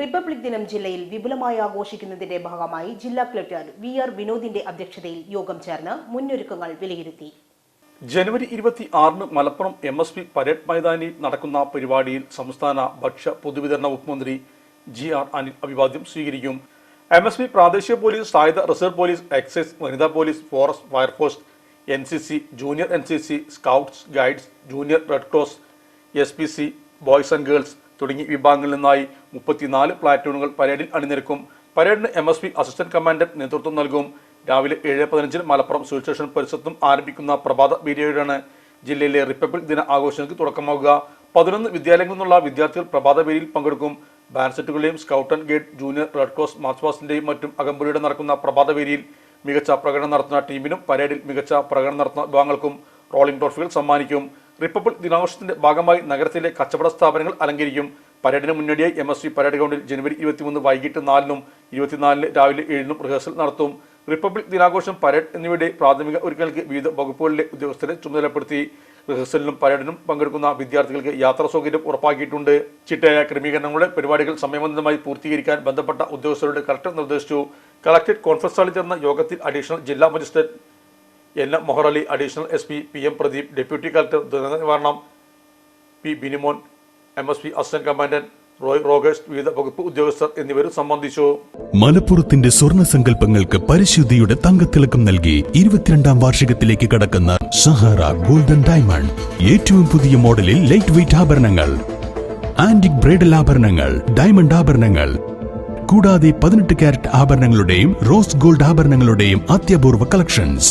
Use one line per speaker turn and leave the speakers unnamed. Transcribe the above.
Republic ദിനം ജില്ലയിൽ വിപുലമായി ആഘോഷിക്കുന്നതിന്റെ ഭാഗമായി ജില്ലാ കളക്ടർ വി ആർ വിനോദിന്റെ അധ്യക്ഷതയിൽ യോഗം ചേർന്ന് മുന്നൊരുക്കങ്ങൾ വിലയിരുത്തി.
ജനുവരി ഇരുപത്തി ആറിന് Malappuram M S P parade മൈതാനിയിൽ നടക്കുന്ന പരിപാടിയിൽ സംസ്ഥാന ഭക്ഷ്യ പൊതുവിതരണ വകുപ്പ് മന്ത്രി ജി ആർ അനിൽ അഭിവാദ്യം സ്വീകരിക്കും. എം എസ് പി പ്രാദേശിക പോലീസ് സായുധ റിസർവ് പോലീസ് എക്സൈസ് വനിതാ police forest fire force N C C junior N C C scouts guides junior red cross S P C boys and girls തുടങ്ങിയ വിഭാഗങ്ങളിൽ നിന്നായി മുപ്പത്തിനാല് പ്ലാറ്റൂണുകൾ പരേഡിൽ അണിനിരക്കും. പരേഡിന് M S P assistant commander നേതൃത്വം നൽകും. രാവിലെ ഏഴ് പതിനഞ്ചിന് മലപ്പുറം സിവിൽ സ്റ്റേഷൻ പരിസരത്തും ആരംഭിക്കുന്ന പ്രഭാത പീരിയഡാണ്. ജില്ലയിലെ റിപ്പബ്ലിക് ദിന ആഘോഷങ്ങൾക്ക് തുടക്കമാവുക. പതിനൊന്ന് വിദ്യാലയങ്ങളിൽ നിന്നുള്ള വിദ്യാർത്ഥികൾ പ്രഭാത പേരിൽ പങ്കെടുക്കും. ബാൻസെറ്റുകളുടെയും scout and guide junior red cross march പാസ്റ്റിന്റെയും മറ്റും അകമ്പടിയുടെ നടക്കുന്ന പ്രഭാത പേരിൽ മികച്ച പ്രകടനം നടത്തുന്ന ടീമിനും പരേഡിൽ മികച്ച പ്രകടനം നടത്തുന്ന വിഭാഗങ്ങൾക്കും റോളിംഗ് ട്രോഫികൾ സമ്മാനിക്കും. റിപ്പബ്ലിക് ദിനാഘോഷത്തിന്റെ ഭാഗമായി നഗരത്തിലെ കച്ചവട സ്ഥാപനങ്ങൾ അലങ്കരിക്കും. പരേഡിന് മുന്നോടിയായി എം എസ് സി പരേഡ് ഗ്രൗണ്ടിൽ ജനുവരി ഇരുപത്തിമൂന്ന് വൈകിട്ട് നാലിനും ഇരുപത്തിനാലിന് രാവിലെ ഏഴിനും റിഹേഴ്സൽ നടത്തും. റിപ്പബ്ലിക് ദിനാഘോഷം പരേഡ് എന്നിവയുടെ പ്രാഥമിക ഒരുക്കങ്ങൾക്ക് വിവിധ വകുപ്പുകളിലെ ഉദ്യോഗസ്ഥരെ ചുമതലപ്പെടുത്തി. റിഹേഴ്സലിനും പരേഡിനും പങ്കെടുക്കുന്ന വിദ്യാർത്ഥികൾക്ക് യാത്രാ സൗകര്യം ഉറപ്പാക്കിയിട്ടുണ്ട്. ചിട്ടയായ ക്രമീകരണങ്ങളുടെ പരിപാടികൾ സമയബന്ധിതമായി പൂർത്തീകരിക്കാൻ ബന്ധപ്പെട്ട ഉദ്യോഗസ്ഥരോട് കളക്ടർ നിർദ്ദേശിച്ചു. കളക്ടറേറ്റ് കോൺഫറൻസ് ഹാളിൽ ചേർന്ന യോഗത്തിൽ അഡീഷണൽ ജില്ലാ magistrate N M Moharali additional S P P M Pradeep deputy collector ദുരന്ത നിവാരണം P Binimon M S P assistant commandant Roy Rogers വിവിധ വകുപ്പ് ഉദ്യോഗസ്ഥർ എന്നിവരും സംബന്ധിച്ചു.
മലപ്പുറത്തിന്റെ സ്വർണ സങ്കല്പങ്ങൾക്ക് പരിശുദ്ധിയുടെ തങ്കത്തിളക്കം നൽകി ഇരുപത്തിരണ്ടാം വാർഷികത്തിലേക്ക് കടക്കുന്ന സഹാറ ഗോൾഡൻ ഡയമണ്ട് ഏറ്റവും പുതിയ മോഡലിൽ ലൈറ്റ് വെയിറ്റ് ആഭരണങ്ങൾ ആന്റിക് ബ്രൈഡൽ ആഭരണങ്ങൾ ഡയമണ്ട് ആഭരണങ്ങൾ കൂടാതെ പതിനെട്ട് കാരറ്റ് ആഭരണങ്ങളുടെയും റോസ് ഗോൾഡ് ആഭരണങ്ങളുടെയും അത്യപൂർവ കളക്ഷൻസ്.